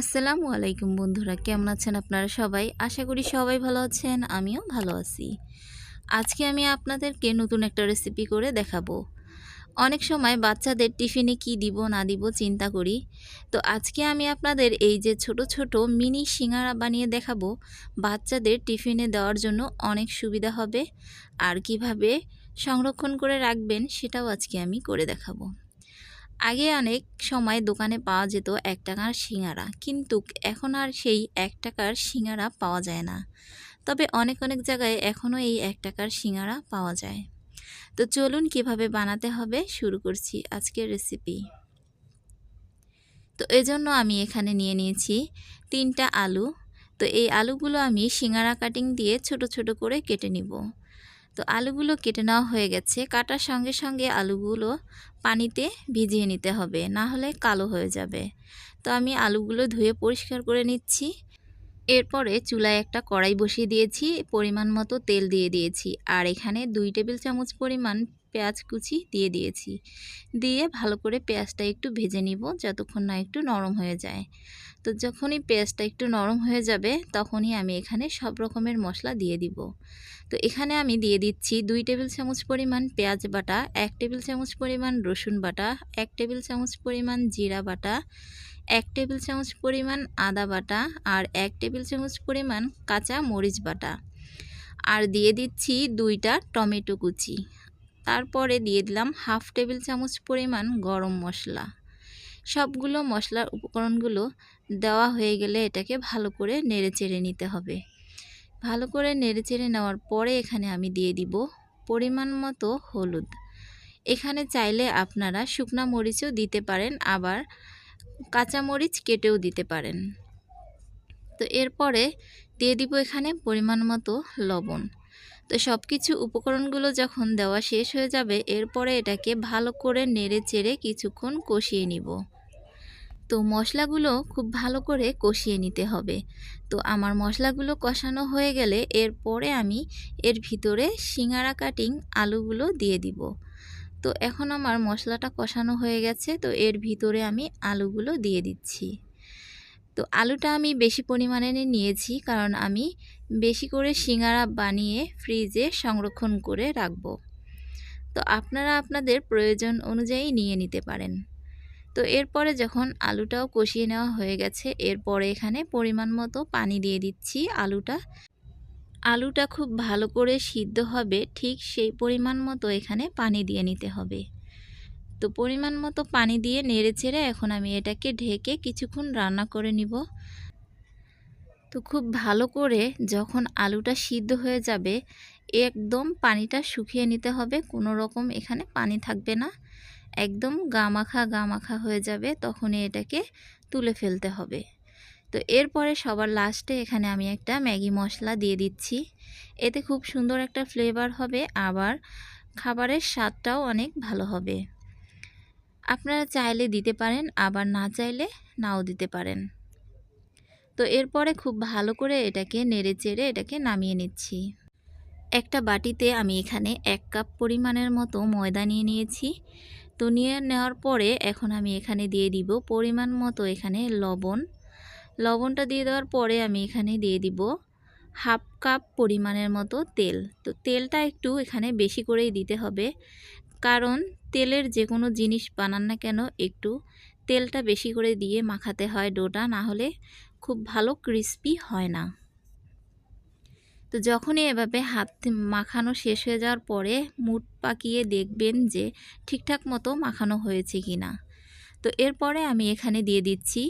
আসসালামু আলাইকুম বন্ধুরা, কেমন আছেন আপনারা সবাই? আশা করি সবাই ভালো আছেন, আমিও ভালো আছি। আজকে আমি আপনাদেরকে নতুন একটা রেসিপি করে দেখাবো। অনেক সময় বাচ্চাদের টিফিনে কি দিব, না দিব চিন্তা করি। তো আজকে আমি আপনাদের এই যে ছোট ছোট মিনি সিঙ্গারা বানিয়ে দেখাবো, বাচ্চাদের টিফিনে দেওয়ার জন্য অনেক সুবিধা হবে। আর কীভাবে সংরক্ষণ করে রাখবেন, সেটাও আজকে আমি করে দেখাবো। আগে অনেক সময় দোকানে পাওয়া যেত এক টাকার সিঙারা কিন্তু এখন আর সেই এক টাকার সিঙারা পাওয়া যায় না। তবে অনেক অনেক জায়গায় এখনও এই এক টাকার সিঙারা পাওয়া যায়। তো চলুন কীভাবে বানাতে হবে শুরু করছি আজকের রেসিপি তো এজন্য আমি এখানে নিয়ে নিয়েছি তিনটা আলু। তো এই আলুগুলো আমি সিঙারা কাটিং দিয়ে ছোট ছোট করে কেটে নিব। তো আলুগুলো কেটে নেওয়া হয়ে গেছে। কাটার সঙ্গে সঙ্গে আলুগুলো পানিতে ভিজিয়ে নিতে হবে, না হলে কালো হয়ে যাবে। তো আমি আলুগুলো ধুয়ে পরিষ্কার করে নিচ্ছি। এরপরে চুলায় একটা কড়াই বসিয়ে দিয়েছি, পরিমাণ মতো তেল দিয়ে দিয়েছি আর এখানে দুই টেবিল চামচ পরিমাণ পেঁয়াজ কুচি দিয়ে দিয়েছি। দিয়ে ভালো করে পেঁয়াজটা একটু ভেজে নিব, যতক্ষণ না একটু নরম হয়ে যায়। তো যখনই পেঁয়াজটা একটু নরম হয়ে যাবে, তখনই আমি এখানে সব রকমের মশলা দিয়ে দিব। তো এখানে আমি দিয়ে দিচ্ছি দুই টেবিল চামচ পরিমাণ পেঁয়াজ বাটা, এক টেবিল চামচ পরিমাণ রসুন বাটা, এক টেবিল চামচ পরিমাণ জিরা বাটা, এক টেবিল চামচ পরিমাণ আদা বাটা আর এক টেবিল চামচ পরিমাণ কাঁচা মরিচ বাটা। আর দিয়ে দিচ্ছি দুইটা টমেটো কুচি। তারপরে দিয়ে দিলাম হাফ টেবিল চামচ পরিমাণ গরম মশলা। সবগুলো মশলার উপকরণগুলো দেওয়া হয়ে গেলে এটাকে ভালো করে নেড়ে চেড়ে নিতে হবে। ভালো করে নেড়ে চেড়ে নেওয়ার পরে এখানে আমি দিয়ে দিব পরিমাণ মতো হলুদ। এখানে চাইলে আপনারা শুকনা মরিচও দিতে পারেন, আবার কাঁচা মরিচ কেটেও দিতে পারেন। তো এরপরে দিয়ে দিব এখানে পরিমাণ মতো লবণ। তো সব কিছু উপকরণগুলো যখন দেওয়া শেষ হয়ে যাবে, এরপরে এটাকে ভালো করে নেড়ে চেড়ে কিছুক্ষণ কষিয়ে নিব। তো মশলাগুলো খুব ভালো করে কষিয়ে নিতে হবে। তো আমার মশলাগুলো কষানো হয়ে গেলে এরপরে আমি এর ভিতরে সিঙ্গারা কাটিং আলুগুলো দিয়ে দিব। তো এখন আমার মশলাটা কষানো হয়ে গেছে, তো এর ভিতরে আমি আলুগুলো দিয়ে দিচ্ছি। তো আলুটা আমি বেশি পরিমাণে নিয়েছি, কারণ আমি বেশি করে সিঙ্গারা বানিয়ে ফ্রিজে সংরক্ষণ করে রাখব। তো আপনারা আপনাদের প্রয়োজন অনুযায়ী নিয়ে নিতে পারেন। তো এরপরে যখন আলুটাও কষিয়ে নেওয়া হয়ে গেছে, এরপরে এখানে পরিমাণ মতো পানি দিয়ে দিচ্ছি আলুটা। আলুটা খুব ভালো করে সিদ্ধ হবে, ঠিক সেই পরিমাণ মতো এখানে পানি দিয়ে নিতে হবে। তো পরিমাণ মতো পানি দিয়ে নেড়ে ছেড়ে এখন আমি এটাকে ঢেকে কিছুক্ষণ রান্না করে নিব। তো খুব ভালো করে যখন আলুটা সিদ্ধ হয়ে যাবে, একদম পানিটা শুকিয়ে নিতে হবে, কোনো রকম এখানে পানি থাকবে না। একদম গামাখা গামাখা হয়ে যাবে, তখনই এটাকে তুলে ফেলতে হবে। তো এরপরে সবার লাস্টে এখানে আমি একটা ম্যাগি মশলা দিয়ে দিচ্ছি। এতে খুব সুন্দর একটা ফ্লেভার হবে, আবার খাবারের স্বাদটাও অনেক ভালো হবে। আপনারা চাইলে দিতে পারেন, আবার না চাইলে নাও দিতে পারেন। তো এরপরে খুব ভালো করে এটাকে নেড়ে চেড়ে এটাকে নামিয়ে নিচ্ছি। একটা বাটিতে আমি এখানে এক কাপ পরিমাণের মতো ময়দা নিয়ে নিয়েছি। তো নিয়ে নেওয়ার পরে এখন আমি এখানে দিয়ে দিব পরিমাণ মতো এখানে লবণ। লবণটা দিয়ে দেওয়ার পরে আমি এখানে দিয়ে দিব হাফ কাপ পরিমাণের মতো তেল। তো তেলটা একটু এখানে বেশি করেই দিতে হবে। কারণ তেলের যে কোনো জিনিস বানান না কেন, একটু তেলটা বেশি করে দিয়ে মাখাতে হয় ডোটা, না হলে খুব ভালো ক্রিস্পি হয় না। তো যখনই এভাবে হাত মাখানো শেষ হয়ে যাওয়ার পরে মুট পাকিয়ে দেখবেন যে ঠিকঠাক মতো মাখানো হয়েছে কি না তো এরপরে আমি এখানে দিয়ে দিচ্ছি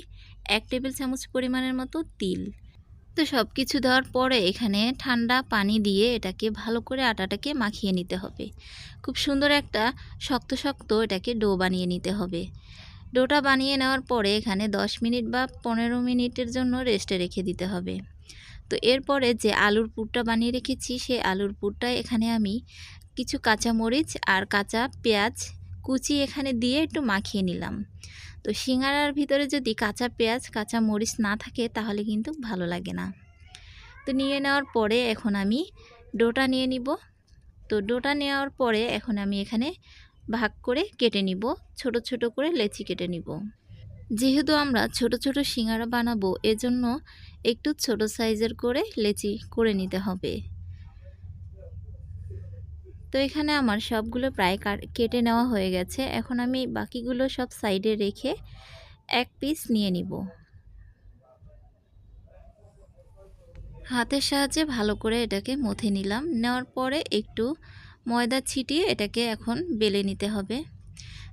এক টেবিল চামচ পরিমাণের মতো তিল। তো সব কিছু দেওয়ার পরে এখানে ঠান্ডা পানি দিয়ে এটাকে ভালো করে আটাটাকে মাখিয়ে নিতে হবে। খুব সুন্দর একটা শক্ত শক্ত এটাকে ডো বানিয়ে নিতে হবে। ডোটা বানিয়ে নেওয়ার পরে এখানে 10 মিনিট বা পনেরো মিনিটের জন্য রেস্টে রেখে দিতে হবে। তো এরপরে যে আলুর পুরটা বানিয়ে রেখেছি, সেই আলুর পুরটা এখানে আমি কিছু কাঁচা মরিচ আর কাঁচা পেঁয়াজ কুচি এখানে দিয়ে একটু মাখিয়ে নিলাম। তো সিঙ্গারার ভিতরে যদি কাঁচা পেঁয়াজ, কাঁচা মরিচ না থাকে, তাহলে কিন্তু ভালো লাগে না। তো নিয়ে নেওয়ার পরে এখন আমি ডোটা নিয়ে নিব। তো ডোটা নেওয়ার পরে এখন আমি এখানে ভাগ করে কেটে নিব। ছোট ছোট করে লেচি কেটে নিব। যেহেতু আমরা ছোট ছোট সিঙ্গারা বানাবো, এজন্য একটু ছোট সাইজের করে লেচি করে নিতে হবে। তো এখানে আমার সবগুলো প্রায় কেটে নেওয়া হয়ে গেছে। এখন আমি বাকিগুলো সব সাইডে রেখে এক পিস নিয়ে নিব। হাতের সাহায্যে ভালো করে এটাকে মথে নিলাম। নেওয়ার পরে একটু ময়দা ছিটিয়ে এটাকে এখন বেলে নিতে হবে।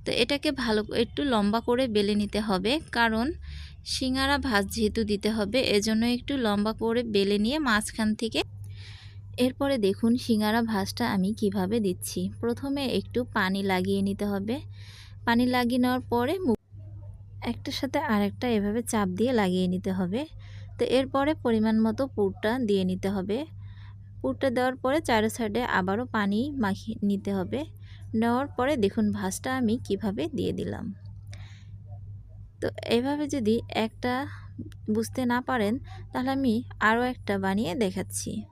তো এটাকে ভালো একটু লম্বা করে বেলে নিতে হবে। কারণ সিঙ্গারা ভাজ যেহেতু দিতে হবে, এজন্য একটু লম্বা করে বেলে নিয়ে মাঝখান থেকে এরপরে দেখুন সিঙ্গারা ভাজটা আমি কীভাবে দিচ্ছি। প্রথমে একটু পানি লাগিয়ে নিতে হবে। পানি লাগিয়ে নেওয়ার পরে একটার সাথে আরেকটা এভাবে চাপ দিয়ে লাগিয়ে নিতে হবে। তো এরপরে পরিমাণ মতো পুরটা দিয়ে নিতে হবে। পুরটা দেওয়ার পরে চারো সাইডে আবারও পানি মাখিয়ে নিতে হবে। নেওয়ার পরে দেখুন ভাজটা আমি কীভাবে দিয়ে দিলাম। তো এভাবে যদি একটা বুঝতে না পারেন, তাহলে আমি আরও একটা বানিয়ে দেখাচ্ছি।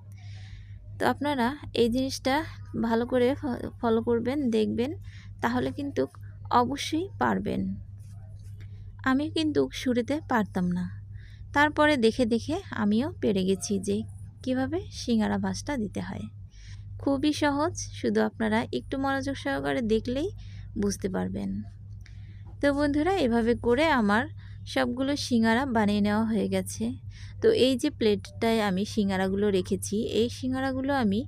তো আপনারা এই জিনিসটা ভালো করে ফলো করবেন, দেখবেন, তাহলে কিন্তু অবশ্যই পারবেন। আমি কিন্তু শুরুতে পারতাম না। তারপরে দেখে দেখে আমিও পেরে গেছি যে কীভাবে সিঙ্গারা ভাজটা দিতে হয়। খুবই সহজ, শুধু আপনারা একটু মনোযোগ সহকারে দেখলেই বুঝতে পারবেন। তো বন্ধুরা, এভাবে করে আমার সবগুলো সিঙ্গারা বানিয়ে নেওয়া হয়ে গেছে। তো এই যে প্লেটটায় আমি সিঙ্গারাগুলো রেখেছি, এই সিঙ্গারাগুলো আমি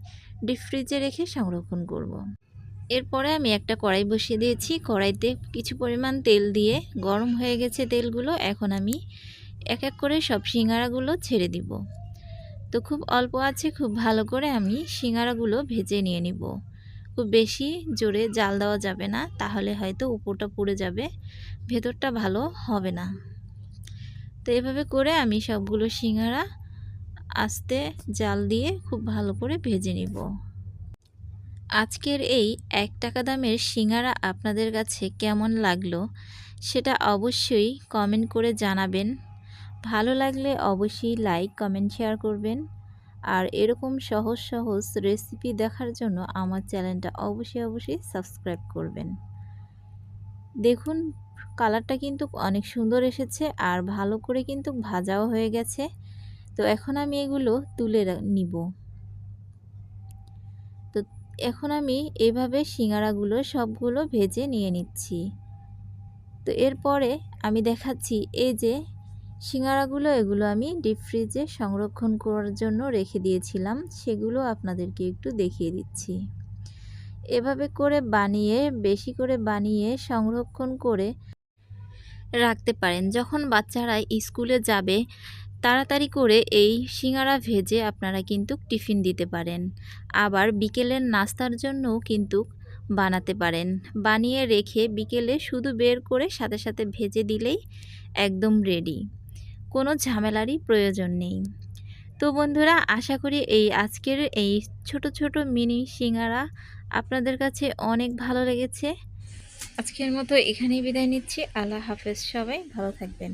ডিপ ফ্রিজে রেখে সংরক্ষণ করব। এরপরে আমি একটা কড়াই বসিয়ে দিয়েছি। কড়াইতে কিছু পরিমাণ তেল দিয়ে গরম হয়ে গেছে তেলগুলো, এখন আমি এক এক করে সব সিঙ্গারাগুলো ছেড়ে দিব। তো খুব অল্প আছে, খুব ভালো করে আমি সিঙ্গারাগুলো ভেজে নিয়ে নিব। খুব বেশি জোরে জাল দেওয়া যাবে না, তাহলে হয়তো উপরটা পুড়ে যাবে, ভেতরটা ভালো হবে না। তো এভাবে করে আমি সবগুলো সিঙ্গারা আস্তে জাল দিয়ে খুব ভালো করে ভেজে নিব। আজকের এই এক টাকা দামের সিঙ্গারা আপনাদের কাছে কেমন লাগল, সেটা অবশ্যই কমেন্ট করে জানাবেন। ভালো লাগলে অবশ্যই লাইক কমেন্ট শেয়ার করবেন। আর এরকম সহজ সহজ রেসিপি দেখার জন্য আমার চ্যানেলটা অবশ্যই অবশ্যই সাবস্ক্রাইব করবেন। দেখুন কালারটা কিন্তু অনেক সুন্দর এসেছে আর ভালো করে কিন্তু ভাজাও হয়ে গেছে। তো এখন আমি এগুলো তুলে নিব। তো এখন আমি এভাবে সিঙ্গারাগুলো সবগুলো ভেজে নিয়ে নিচ্ছি। তো এরপরে আমি দেখাচ্ছি এই যে সিঙ্গারাগুলো এগুলো আমি ডিপ ফ্রিজে সংরক্ষণ করার জন্য রেখে দিয়েছিলাম, সেগুলো আপনাদেরকে একটু দেখিয়ে দিচ্ছি। এভাবে করে বানিয়ে, বেশি করে বানিয়ে সংরক্ষণ করে রাখতে পারেন। যখন বাচ্চারা স্কুলে যাবে, তাড়াতাড়ি করে এই সিঙ্গারা ভেজে আপনারা কিন্তু টিফিন দিতে পারেন। আবার বিকেলের নাস্তার জন্যও কিন্তু বানাতে পারেন। বানিয়ে রেখে বিকেলে শুধু বের করে সাথে সাথে ভেজে দিলেই একদম রেডি কোনো ঝামেলারই প্রয়োজন নেই। তো বন্ধুরা, আশা করি এই আজকের এই ছোট ছোট মিনি সিঙ্গারা আপনাদের কাছে অনেক ভালো লেগেছে। আজকের মতো এখানেই বিদায় নিচ্ছি। আল্লাহ হাফেজ সবাই, ভালো থাকবেন।